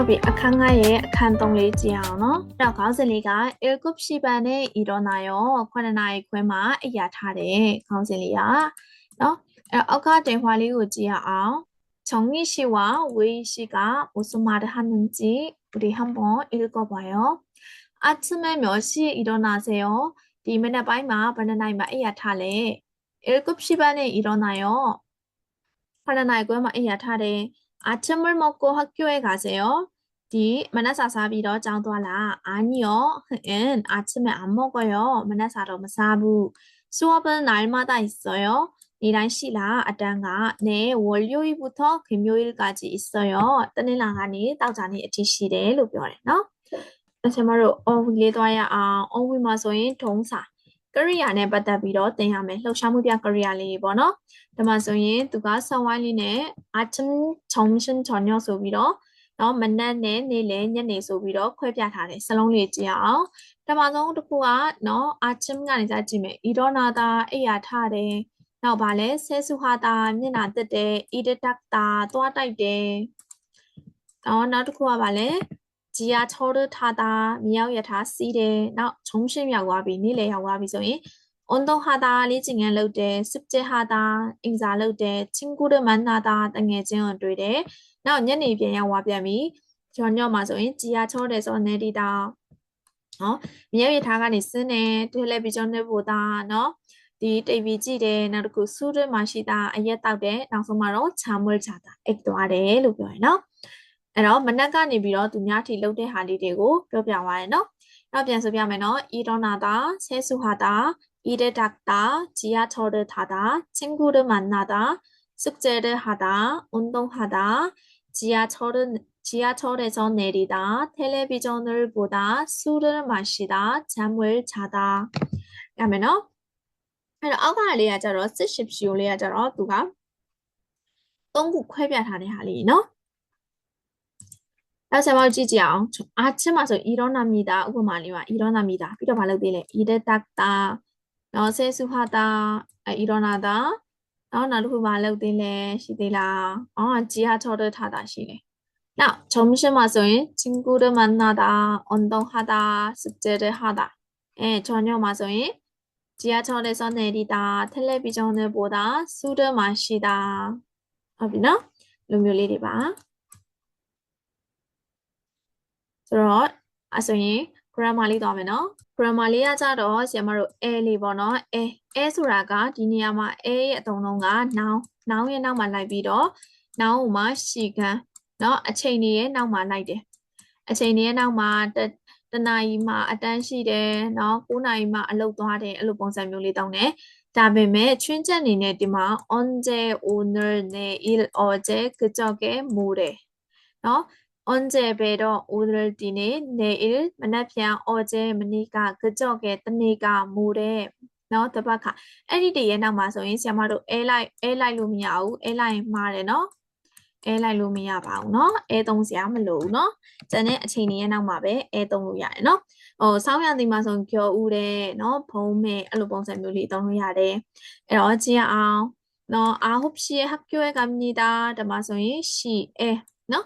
ဟုတ်ပြီအခန်း9ရဲ့အခန်း3လေးကြည့်အောင်နော်အဲ့တော့ခေါင်းစဉ်လေးက 일곱 시반에 일어나요 9နာရီခွဲမှာအိပ်ရာထားတယ်ခေါင်းစဉ်လေးကနော်အဲ့တော့အောက်ကတင်ခွာလေးကိုကြည့်ရအောင် 정희 씨와 웨이 씨가 무슨 말을 하는지 우리 한번 읽어봐요. 아침에 몇 시에 일어나세요? ဒီမနက်ပိုင်းမှာဘယ်နှစ်နာရီမှာအိပ်ရာထားလဲ 일곱 시 반에 일어나요. 9နာရီခွဲမှာအိပ်ရာထားတယ် 아침을 먹고 학교에 가세요. 디 만나서 사비로 장도라 아니요. 은 아침에 안 먹어요. 만나서로 사부. 수업은 날마다 있어요. 이란 시라 아단가 네 월요일부터 금요일까지 있어요. 떠내랑하니 따자니 지시래 လို့ပြောတယ်เนาะ။အဲ့ကျမတို့ on လေးသွားရအောင် on မှာဆိုရင်ဒုံးစာ ကရိယာနဲ့ပတ်သက်ပြီးတော့သင်ရမယ်လှုပ်ရှားမှုပြကရိယာလေးတွေပေါ့နော်ဒါမှဆိုရင်သူကဆောင်းဝိုင်းလေးနဲ့ atom junction ချောင်းညော့ဆိုပြီးတော့နော်မနက်နဲ့နေ့လယ်ညနေဆိုပြီးတော့ခွဲပြထားတယ်စလုံးလေးကြည့်အောင်ပထမဆုံးတစ်ခုကနော် atom ကနေစကြည့်မယ် idonata အိယာထတယ်နောက်ပါလဲဆဲစုဟာတာမျက်နာတက်တယ် idetacta သွားတိုက်တယ်အော်နောက်တစ်ခုကပါလဲ ဂျီယာချောဒထာတာမြောက်ရထားစီးတယ်နောက်ဂျုံရှင်းမြောက်သွားပြီနေ့လယ်ရောက်သွားပြီဆိုရင်အွန်တုံဟာတာလေးချင်ငန်းလုပ်တယ်စစ်ကျဟာတာအင်စာလုပ်တယ်ချင်းကူဒမန်နာတာတငယ်ချင်းကိုတွေ့တယ်နောက်ညနေပြန်ရောက်သွားပြန်ပြီကျော်ညော့မှာဆိုရင်ဂျီယာချောတယ်ဆိုနေဒီတာနော်မြောက်ရထားကနေစင်းတယ်တယ်လီဗီဂျွန်နဲ့ပိုတာနော်ဒီတိတ်ပြီးကြည့်တယ်နောက်တစ်ခုစူးတွင်းမှာရှိတာအရက်တောက်တယ်နောက်ဆုံးမှာတော့ချာမွေးချတာအိတ်သွားတယ်လို့ပြောရနော် အဲ့တော့မနက်ကနေပြီးတော့သူများထီလှုပ်တဲ့ဟာလေးတွေကိုပြောပြသွားတယ်နော်နောက်ပြန်ဆိုပြမယ်နော်အီဒေါနာတာဆဲဆူဟာတာ이를 닦다, 지하철을 타다, 친구를 만나다, 숙제를 하다, 운동하다, 지하철은 지하철에서 내리다, 텔레비전을 보다, 술을 마시다, 잠을 자다. 그러면은 အဲ့တော့အောက်ကလေးကကြတော့စစ်ရှစ်ဖြူလေးကကြတော့သူကသုံးခုခွဲပြထားတဲ့ဟာလေးเ 다시 한번 지지요. 아침 와서 일어납니다. 우고 말이와 일어납니다. 필요 발음 들래. 이래 닦다. 어, 세수하다. 아, 일어나다. 어, 나도 발음 들래. 시들라. 어, 지하철을 타다 시네. 나 점심 와서 친구를 만나다. 운동하다. 숙제를 하다. 예, 저녁 와서 지하철에서 내리다. 텔레비전을 보다. 술을 마시다. 어비나? 룸 요리리바. ဆိုတော့အဲဆိုရင် grammar လေးသွားမယ်နော် grammar လေးကကြတော့ဆရာမတို့ a လေးပေါ့နော် a a ဆိုတာကဒီနေရာမှာ a ရဲ့အသုံးလုံးက noun noun ရဲ့နောက်မှာလိုက်ပြီးတော့ noun ကိုမှရှီကန်နော်အချိန်နေရဲ့နောက်မှာလိုက်တယ်အချိန်နေရဲ့နောက်မှာတနာရီမှာအတန်းရှိတယ်နော်9နာရီမှာအလုပ်သွားတယ်အဲ့လိုပုံစံမျိုးလေးတောင်းတယ်ဒါပေမဲ့ချွင်းချက်နေနဲ့ဒီမှာ on the owner နဲ့ il oje ကြောက်ကေမိုးတယ်နော် 언제 베러 오늘 뒤네 내일 만나편 어제 머니가 그저께 뜨니가 모레 နော်တပတ်ခါအဲ့ဒီတရဲ့နောက်မှာဆိုရင်ဆရာမတို့ air light air light လို့မရဘူး air light မှားတယ်နော် air light လို့မရပါဘူးနော် air သုံးစရာမလိုဘူးနော်ကျန်တဲ့အချိန်တွေရဲ့နောက်မှာပဲ air သုံးလို့ရတယ်နော်ဟိုဆောင်းရသည်မှာဆိုကြော်ဦးတယ်နော်ဘုံမဲ့အဲ့လိုပုံစံမျိုးလေးသုံးလို့ရတယ်အဲ့တော့ကြည့်အောင်နော် I hope she have you 감사합니다ဓမ္မဆိုရင် she air နော်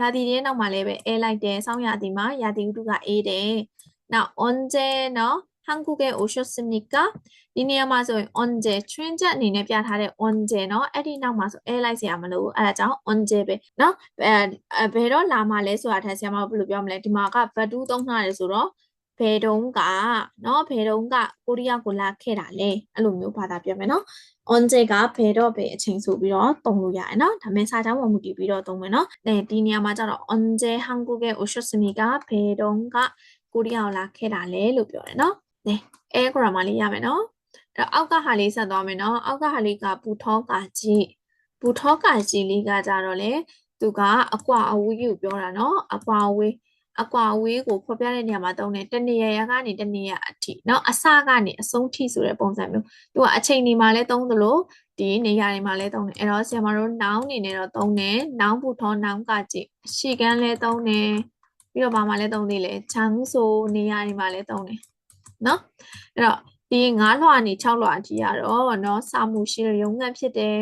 ရာသီတည်းရဲ့နောက်မှာလဲပဲအဲလိုက်တယ်ဆောင်းရာသီမှာရာသီဥတုကအေးတယ်။နောက် 언제 နော် 한국에 오셨습니까? ဒီနေရာမှာဆိုရင် 언제 ချွင်းချက်အနေနဲ့ပြထားတဲ့ 언제 เนาะအဲ့ဒီနောက်မှာဆို air လိုက်เสียမလို့အဲ့ဒါကြောင့် 언제 ပဲเนาะအဲဘယ်တော့လာမှလဲဆိုတာထက်ဆရာမဘယ်လိုပြောမလဲဒီမှာက verb သုံးထားတယ်ဆိုတော့ဘယ်တုန်းကเนาะဘယ်တုန်းကကိုရီးယားကိုလာခဲ့တာလဲအဲ့လိုမျိုးဘာသာပြောမယ်เนาะ 언제 ကဘယ်တော့ပဲအချိန်ဆိုပြီးတော့သုံးလို့ရတယ်เนาะဒါမဲ့စာကြောင်းပေါ်မူတည်ပြီးတော့သုံးမယ်เนาะဒီနေရာမှာကျတော့ 언제 한국에 오셨습니까 ဘယ်တုန်းကကိုရီးယားကိုလာခဲ့တာလဲလို့ပြောတယ်เนาะ네အဲ grammar လေးရမယ်เนาะအဲ့အောက်ကဟာလေးဆက်သွားမယ်နော်အောက်ကဟာလေးကပူထောကာကြီးပူထောကာကြီးလေးကကြတော့လေသူကအကွာအဝေးကိုပြောတာနော်အကွာအဝေး အကွာအဝေးကိုဖော်ပြတဲ့နေရာမှာသုံးတယ်တနေရာရာကနေတနေရာအထိเนาะအစကနေအဆုံးထိဆိုတဲ့ပုံစံမျိုးသူကအချိန်ဒီမှာလဲသုံးသလိုဒီနေရာတွေမှာလဲသုံးတယ်အဲ့တော့ဆရာမတို့ noun အနေနဲ့တော့သုံးတယ် noun ဘုထော noun ကကြည့်ရှီကန်းလဲသုံးတယ်ပြီးတော့ဘာမှလဲသုံးသေးလဲချမ်းဆိုနေရာတွေမှာလဲသုံးတယ်เนาะအဲ့တော့ဒီ9လွှာနေ6လွှာအထိရတော့เนาะစာမှုရှိရုံငတ်ဖြစ်တယ်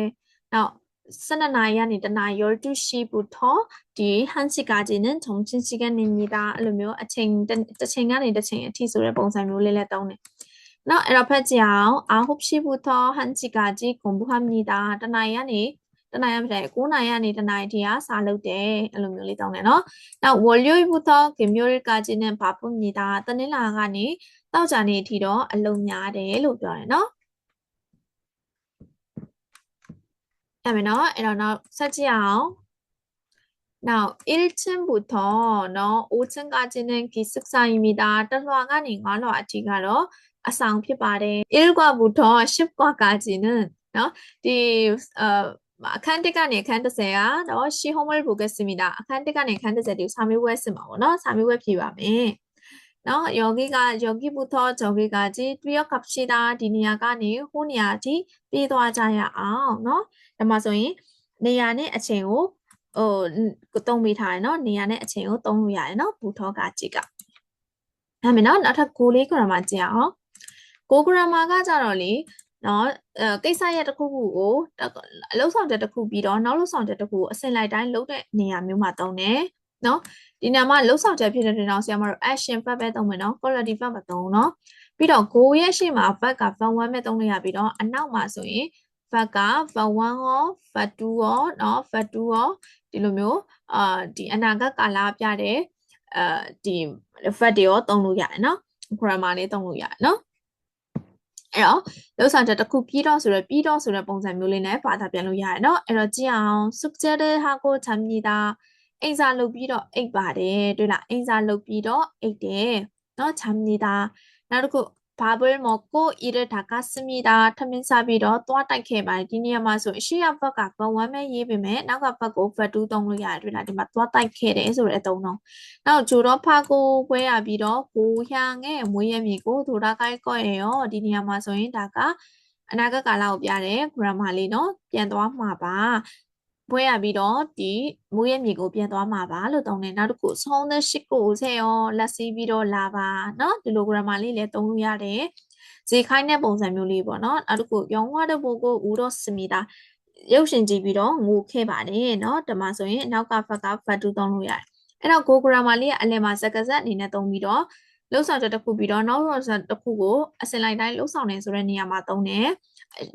နောက် 12နာရီကနေ1နာရီရောတူရှိဘူးတော့ဒီဟန်စီကာဂျီနဲ့ထုံချင်းစီကနေညီတာအဲ့လိုမျိုးအချိန်တစ်ချိန်ကနေတစ်ချိန်အထိဆိုတဲ့ပုံစံမျိုးလေးလဲတောင်းတယ်။နောက်အဲ့တော့ဖက်ကြအောင်အာဟုတ်ရှိဘူးတော့ဟန်စီကာဂျီကွန်ဘူဟမ်ညီတာ1နာရီကနေတနိုင်ရပါတယ်9နိုင်ရနေတနိုင်ဒီကစာလုပ်တယ်အဲ့လိုမျိုးလေးတောင်းတယ်နော်။နောက် volume ဘူးတော့ဂေမျိုးရကာဂျီနဲ့ဘာပုန်ညီတာတနင်္လာကနေတောက်ကြနေအထိတော့အလုံးများတယ်လို့ပြောတယ်နော်။ အဲ့မယ်နော်အဲ့တော့နောက်ဆက်ကြည့်အောင် Now 1층부터 너 5층까지는 기숙사입니다. တစ်လွှာကနေ၅လွှာအထိကတော့အဆောင်ဖြစ်ပါတယ်။ 1과부터 10과까지는 နော်ဒီအခန်း1ကနေအခန်း30ကတော့ရှီဟုံးဝဲပို့ခဲ့စမြတာအခန်း1ကနေအခန်း30ဒီစာမေးပွဲစစ်မှာပေါ့နော်စာမေးပွဲဖြေပါမယ်။နော်ယောဂီကယောဂီ부터 저기까지 뛰어갑시다ဒီနေရာကနေဟိုနေရာအထိပြေးသွားကြရအောင်နော် ဒါမှဆိုရင်နေရာနဲ့အချိန်ကိုဟိုသုံးမိထားတယ်နော်နေရာနဲ့အချိန်ကိုသုံးလို့ရတယ်နော်ဘူထောကကြည့်ကဒါမယ်နော်နောက်ထပ်6လေး grammar ကြည့်အောင်6 grammar ကကြတော့လေနော်အဲကိစ္စရက်တစ်ခုခုကိုအလုပ်ဆောင်တဲ့တစ်ခုပြီးတော့နောက်လုပ်ဆောင်တဲ့တစ်ခုကိုအစင်လိုက်တိုင်းလုပ်တဲ့နေရာမျိုးမှာသုံးတယ်နော်ဒီနေရာမှာလုပ်ဆောင်ချက်ဖြစ်တဲ့တွင်တော့ဆရာမတို့ action verb ပဲသုံးမယ်နော် quality verb မသုံးနော်ပြီးတော့ go ရဲ့ရှေ့မှာ verb က verb 1ပဲသုံးလို့ရပြီးတော့အနောက်မှာဆိုရင် ဖတ်ကဖတ်1ရောဖတ်2ရောเนาะဖတ်2ရောဒီလိုမျိုးအာဒီအနာဂတ်ကာလပြတဲ့အာဒီ fat တွေရောသုံးလို့ရတယ်เนาะ grammar လေးသုံးလို့ရတယ်เนาะအဲ့တော့လောက်ဆောင်ချက်တစ်ခုပြီးတော့ဆိုတော့ပြီးတော့ဆိုတဲ့ပုံစံမျိုးလေးနဲ့ဘာသာပြန်လို့ရတယ်เนาะအဲ့တော့ကြည့်အောင် subject ဟာကိုချမ်းမြေတာအိမ်စာလုပ်ပြီးတော့အိပ်ပါတယ်တွေ့လားအိမ်စာလုပ်ပြီးတော့အိပ်တယ်เนาะချမ်းမြေတာနောက်တစ်ခု 밥을 먹고 이를 닦았습니 다. 타민사비로 또 닦해말 디니야마 소 시야 버가 버원메 예비메 나가 버고 버두 동로야 드라디마 또 닦해래 소를 동 노. 나우 졸업하고 회야비로 고향에 모예미고 돌아갈 거예 요. 디니야마 소인 다가 အနာဂတ်ကာလကိုပြတယ် grammar လေးနော်ပြန်သွားမှာပါ ပွဲရပြီးတော့ဒီမူရဲ့မြေကိုပြန်သွားမှာပါလို့သုံးတယ်နောက်တစ်ခုဆုံးတဲ့ရှိကိုဆက်ရောလက်စီးပြီးတော့လာပါเนาะဒီလို grammar လေးလည်းသုံးလို့ရတယ်ဇေခိုင်းတဲ့ပုံစံမျိုးလေးပေါ့နော်နောက်တစ်ခုရောင်းဝတဲ့ဘိုးကိုဦးတော့စမီတာရုပ်ရှင်ကြည့်ပြီးတော့ငိုခဲ့ပါတယ်เนาะဒီမှာဆိုရင်နောက်ကဖက်ကဖတ်တူသုံးလို့ရတယ်အဲ့တော့ go grammar လေးကအလယ်မှာစကားစက်အနေနဲ့သုံးပြီးတော့လှုပ်ဆောင်ချက်တစ်ခုပြီးတော့နောက်ဆုံးတစ်ခုကိုအစင်လိုက်တိုင်းလှုပ်ဆောင်နေဆိုတဲ့နေရာမှာသုံးတယ်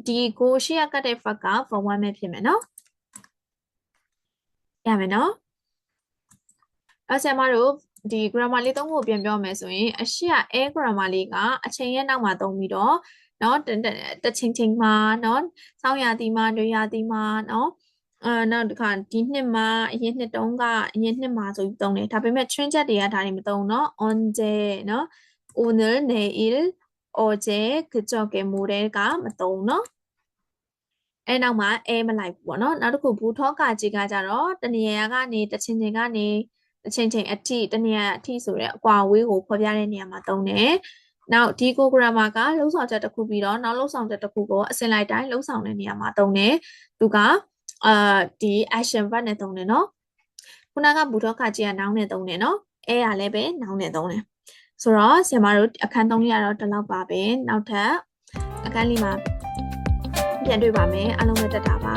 ဒီ go ရှေ့ကကတ်တဲ့ fact က for one ပဲဖြစ်မယ်နော် ရမယ်နော်အဲဆရာမတို့ဒီ grammar လေးသုံးခုပြန်ပြောမယ်ဆိုရင်အရှိက air grammar လေးကအချိန်ရဲ့နောက်မှာသုံးပြီးတော့เนาะတချင်းချင်းမှာเนาะစောင်းရာသီမှာတွေရာသီမှာเนาะအဲနောက်တစ်ခါဒီနှစ်မှာအရင်နှစ်တုန်းကအရင်နှစ်မှာဆိုပြီးသုံးတယ်ဒါပေမဲ့ train ချက်တွေကဒါတွေမသုံးเนาะ on day เนาะ owner neil oje ကြောက်ကမိုတဲ့ကမသုံးเนาะ အဲနောက်မှာအဲမလိုက်ဘူးပေါ့နော်နောက်တစ်ခုဘူထောကာကြီးကကြတော့တနေရာကနေတချင်းချင်းကနေတချင်းချင်းအထိတနေရာအထိဆိုတဲ့အကွာဝေးကိုဖော်ပြတဲ့နေရာမှာသုံးတယ်နောက်ဒီကိုဂရမာကလှုပ်ဆောင်ချက်တစ်ခုပြီးတော့နောက်လှုပ်ဆောင်ချက်တစ်ခုကိုအစင်လိုက်တိုင်းလှုပ်ဆောင်တဲ့နေရာမှာသုံးတယ်သူကအာဒီ action verb နဲ့သုံးတယ်နော်ခုနကဘူထောကာကြီးကနောင်းနဲ့သုံးတယ်နော်အဲရလည်းပဲနောင်းနဲ့သုံးတယ်ဆိုတော့ဆရာမတို့အခန်းသုံးလေးကတော့ဒီလောက်ပါပဲနောက်ထပ်အခန်းလေးမှာ ပြန်တွေ့ပါမယ်အားလုံးပဲတက်တာပါ